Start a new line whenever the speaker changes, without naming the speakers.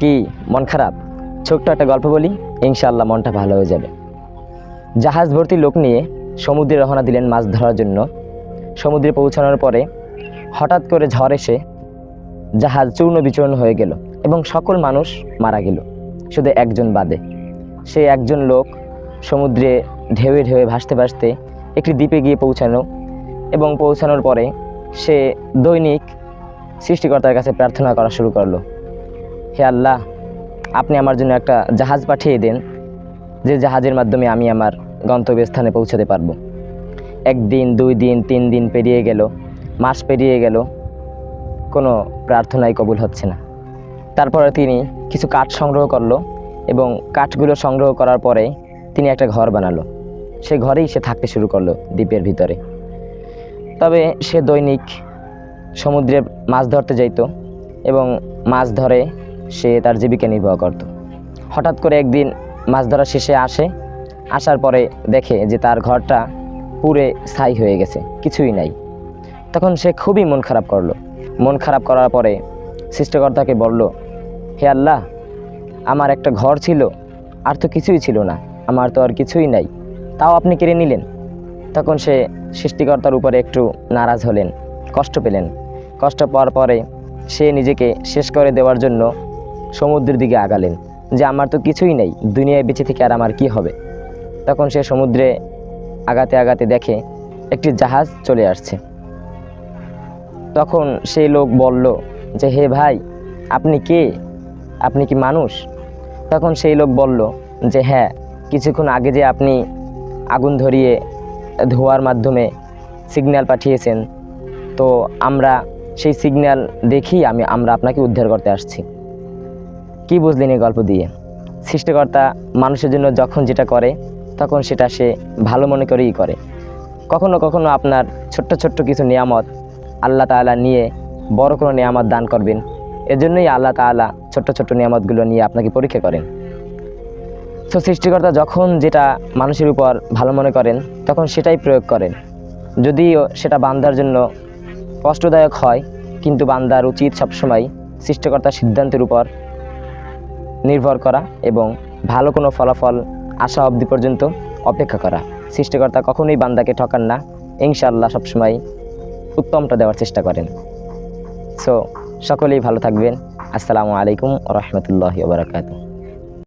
কি? মন খারাপ? ছোট্ট একটা গল্প বলি, ইনশাআল্লাহ মনটা ভালো হয়ে যাবে। জাহাজ ভর্তি লোক নিয়ে সমুদ্রে রওনা দিলেন মাছ ধরার জন্য। সমুদ্রে পৌঁছানোর পরে হঠাৎ করে ঝড় এসে জাহাজ চূর্ণ বিচূর্ণ হয়ে গেল এবং সকল মানুষ মারা গেল। শুধু একজন বাদে। সে একজন লোক সমুদ্রে ঢেউয়ে ঢেউয়ে ভাসতে ভাসতে একটি দ্বীপে গিয়ে পৌঁছানো এবং পৌঁছানোর পরে সে দৈনিক সৃষ্টিকর্তার কাছে প্রার্থনা করা শুরু করল। হে আল্লাহ, আপনি আমার জন্য একটা জাহাজ পাঠিয়ে দেন, যে জাহাজের মাধ্যমে আমি আমার গন্তব্যস্থানে পৌঁছাতে পারব। একদিন, দুই দিন, তিন দিন পেরিয়ে গেল, মাস পেরিয়ে গেল, কোনো প্রার্থনাই কবুল হচ্ছে না। তারপরে তিনি কিছু কাঠ সংগ্রহ করল এবং কাঠগুলো সংগ্রহ করার পরে তিনি একটা ঘর বানালো। সে ঘরেই সে থাকতে শুরু করল দ্বীপের ভিতরে। তবে সে দৈনিক সমুদ্রে মাছ ধরতে যাইতো এবং মাছ ধরে সে তার জীবিকা নির্বাহ করত। হঠাৎ করে একদিন মাছ ধরা শেষে আসে। আসার পরে দেখে যে তার ঘরটা পুরে ছাই হয়ে গেছে, কিছুই নাই। তখন সে খুবই মন খারাপ করল। মন খারাপ করার পরে সৃষ্টিকর্তাকে বলল, হে আল্লাহ, আমার একটা ঘর ছিল, আর তো কিছুই ছিল না, আমার তো আর কিছুই নাই, তাও আপনি কেড়ে নিলেন? তখন সে সৃষ্টিকর্তার উপরে একটু নারাজ হলেন, কষ্ট পেলেন। কষ্ট পাওয়ার পরে সে নিজেকে শেষ করে দেওয়ার জন্য সমুদ্রের দিকে আগালেন, যে আমার তো কিছুই নেই, দুনিয়ায় বেঁচে থেকে আর আমার কি হবে? তখন সে সমুদ্রে আগাতে আগাতে দেখে একটি জাহাজ চলে আসছে। তখন সেই লোক বলল যে, হে ভাই, আপনি কে? আপনি কি মানুষ? তখন সেই লোক বলল যে হ্যাঁ কিছুক্ষণ আগে যে আপনি আগুন ধরিয়ে ধোয়ার মাধ্যমে সিগন্যাল পাঠিয়েছেন, তো আমরা সেই সিগন্যাল দেখি আমি, আমরা আপনাকে উদ্ধার করতে আসছি। কি বুঝলেন এই গল্প দিয়ে? সৃষ্টিকর্তা মানুষের জন্য যখন যেটা করে, তখন সেটা সে ভালো মনে করেই করে। কখনো কখনো আপনার ছোট্ট ছোট্ট কিছু নিয়ামত আল্লাহ তাআলা নিয়ে বড় কোনো নিয়ামত দান করবেন। এজন্যই আল্লাহ তাআলা ছোট্ট ছোট্ট নিয়ামতগুলো নিয়ে আপনাকে পরীক্ষা করেন। তো সৃষ্টিকর্তা যখন যেটা মানুষের উপর ভালো মনে করেন, তখন সেটাই প্রয়োগ করেন। যদিও সেটা বান্দার জন্য কষ্টদায়ক হয়, কিন্তু বান্দার উচিত সবসময় সৃষ্টিকর্তার সিদ্ধান্তের উপর নির্ভর করা এবং ভালো কোনো ফলাফল আসা অবধি পর্যন্ত অপেক্ষা করা। সৃষ্টিকর্তা কখনোই বান্দাকে ঠকান না। ইনশাল্লাহ সবসময় উত্তমটা দেওয়ার চেষ্টা করেন। সো সকলেই ভালো থাকবেন। আসসালামু আলাইকুম রহমতুল্লাহ বারাকাতুহ।